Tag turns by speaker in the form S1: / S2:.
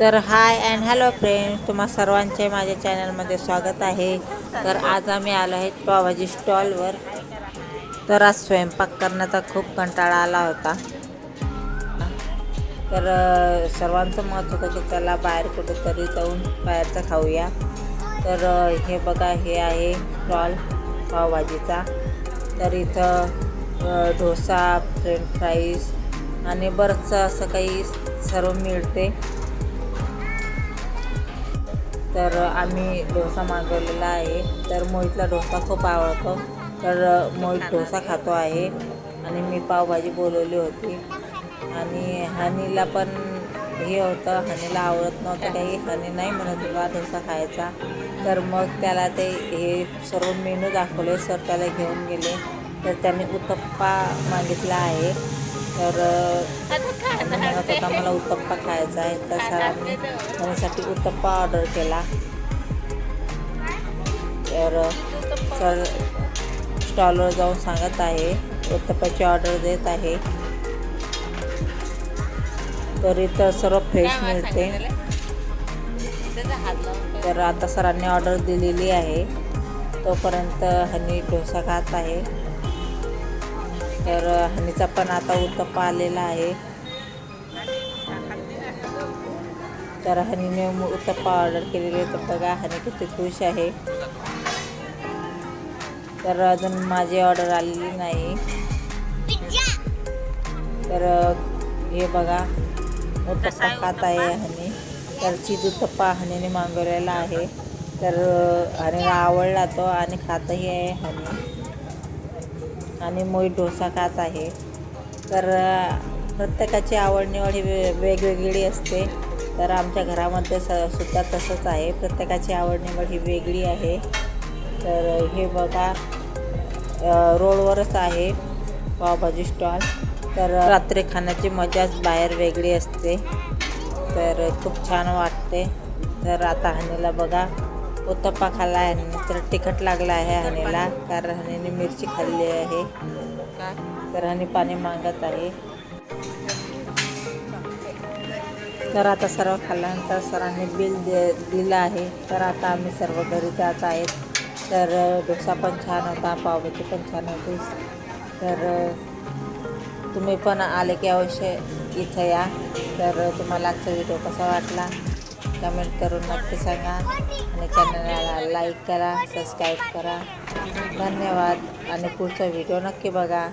S1: तर हाय and hello friends तुम्हा सर्वांचे माझ्या चॅनलमध्ये स्वागत आहे. तर आज आम्ही आलो आहे पावभाजी स्टॉलवर. तर आज स्वयंपाक करण्याचा खूप कंटाळा आला होता. तर सर्वांचं मत होतं की चला बाहेर कुठेतरी जाऊन बाहेरचं खाऊया. तर हे बघा हे आहे स्टॉल पावभाजीचा तर इथं डोसा फ्रेंच फ्राईज आणि बरंचसं असं काही सर्व मिळते. तर आम्ही डोसा मागवलेला आहे. तर मोहितला डोसा खूप आवडतो. तर मोहित डोसा खातो आहे. आणि मी पावभाजी बोलवली होती. आणि हनीला पण हे होतं. हनीला आवडत नव्हतं काही. हनी नाही म्हणत होता डोसा खायचा. तर मग त्याला ते हे सर्व मेनू दाखवले. सर त्याला घेऊन गेले. तर त्यांनी उत्तप्पा मागितला आहे. तर म्हणत होता मला उत्तप्पा खायचा आहे. तर सरांनी माझ्यासाठी उत्तप्पा ऑर्डर केला. तर सर स्टॉलवर जाऊन सांगत आहे. उत्तप्पाची ऑर्डर देत आहे. तर इथं सर्व फ्रेश मिळते. तर आता सरांनी ऑर्डर दिलेली आहे. तोपर्यंत हनी डोसा खात आहे. तर हनीचा पण आता उत्तप्पा आलेला आहे. तर हनीने उत्तप्पा ऑर्डर केलेले तर बघा हनी किती खुश आहे. तर अजून माझी ऑर्डर आलेली नाही. तर हे बघा उत्तप्पा खात आहे हनी. तर चीज उत्तप्पा हनीने मागवलेला आहे. तर हनीला आवडला तो आणि खातही आहे हनी. आणि मोई डोसा खात आहे. तर प्रत्येकाची आवड निवड ही वे वेगवेगळी असते. तर आमच्या घरामध्ये स सुद्धा तसंच आहे. प्रत्येकाची आवड निवड ही वेगळी आहे. तर हे बघा रोडवरच आहे पावभाजी स्टॉल तर रात्री खाण्याची मजाच बाहेर वेगळी असते. तर खूप छान वाटते. तर आता हनीला बघा उत्तप्पा खाल्ला आहे तर तिखट लागला आहे हनीला कारण हनीने मिरची खाल्ली आहे. तर हनी पाणी मागत आहे. तर आता सर्व खाल्ल्यानंतर सरांनी बिल दे दिलं आहे. तर आता आम्ही सर्व घरी जात आहेत. तर डोसा पण छान होता पावभाजी पण छान होती. तर तुम्ही पण आले की अवश्य इथं या. तर तुम्हाला आजचा व्हिडिओ कसा वाटला? कमेंट करून नक्की सांगा. आणि चॅनलला लाईक करा सबस्क्राईब करा. धन्यवाद. आणि पुढचा व्हिडिओ नक्की बघा.